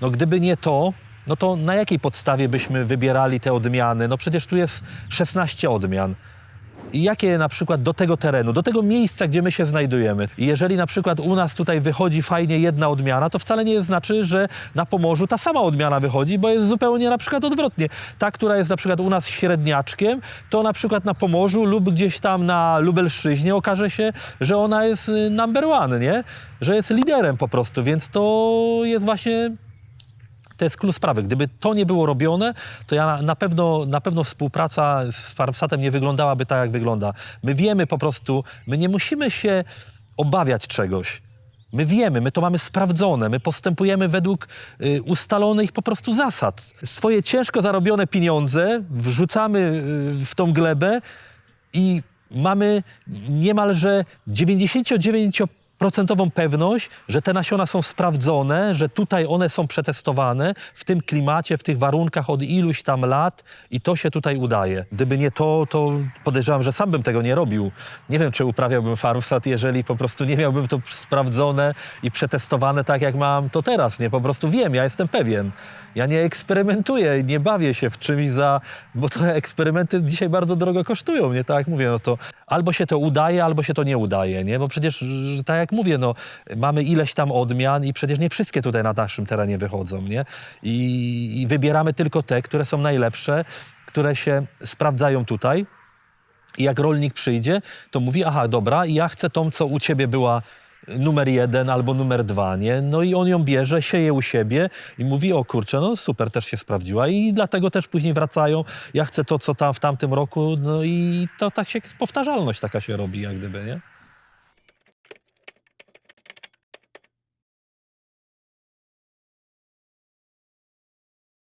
No gdyby nie to, no to na jakiej podstawie byśmy wybierali te odmiany? No przecież tu jest 16 odmian. I jakie na przykład do tego terenu, do tego miejsca, gdzie my się znajdujemy. I jeżeli na przykład u nas tutaj wychodzi fajnie jedna odmiana, to wcale nie znaczy, że na Pomorzu ta sama odmiana wychodzi, bo jest zupełnie na przykład odwrotnie. Ta, która jest na przykład u nas średniaczkiem, to na przykład na Pomorzu lub gdzieś tam na Lubelszczyźnie okaże się, że ona jest y, number one, nie? Że jest liderem po prostu, więc to jest właśnie to jest klucz sprawy. Gdyby to nie było robione, to ja na- pewno, na pewno współpraca z Farmsatem nie wyglądałaby tak, jak wygląda. My wiemy po prostu, my nie musimy się obawiać czegoś. My wiemy, my to mamy sprawdzone, my postępujemy według y, ustalonych po prostu zasad. Swoje ciężko zarobione pieniądze wrzucamy y, w tą glebę i mamy niemalże 99% pewność, że te nasiona są sprawdzone, że tutaj one są przetestowane w tym klimacie, w tych warunkach od iluś tam lat i to się tutaj udaje. Gdyby nie to, to podejrzewam, że sam bym tego nie robił. Nie wiem, czy uprawiałbym farmsat, jeżeli po prostu nie miałbym to sprawdzone i przetestowane tak, jak mam to teraz. Nie, po prostu wiem, ja jestem pewien. Ja nie eksperymentuję, nie bawię się w czymś za... Bo te eksperymenty dzisiaj bardzo drogo kosztują, nie? Tak jak mówię, no to albo się to udaje, albo się to nie udaje, nie? Bo przecież, tak jak mówię, no, mamy ileś tam odmian i przecież nie wszystkie tutaj na naszym terenie wychodzą, nie? I, i wybieramy tylko te, które są najlepsze, które się sprawdzają tutaj. I jak rolnik przyjdzie, to mówi, aha, dobra, ja chcę tą, co u ciebie była numer jeden albo numer dwa, nie? No i on ją bierze, sieje u siebie i mówi, o kurczę, no super, też się sprawdziła i dlatego też później wracają, ja chcę to, co tam w tamtym roku, no i to tak się, powtarzalność taka się robi jak gdyby, nie?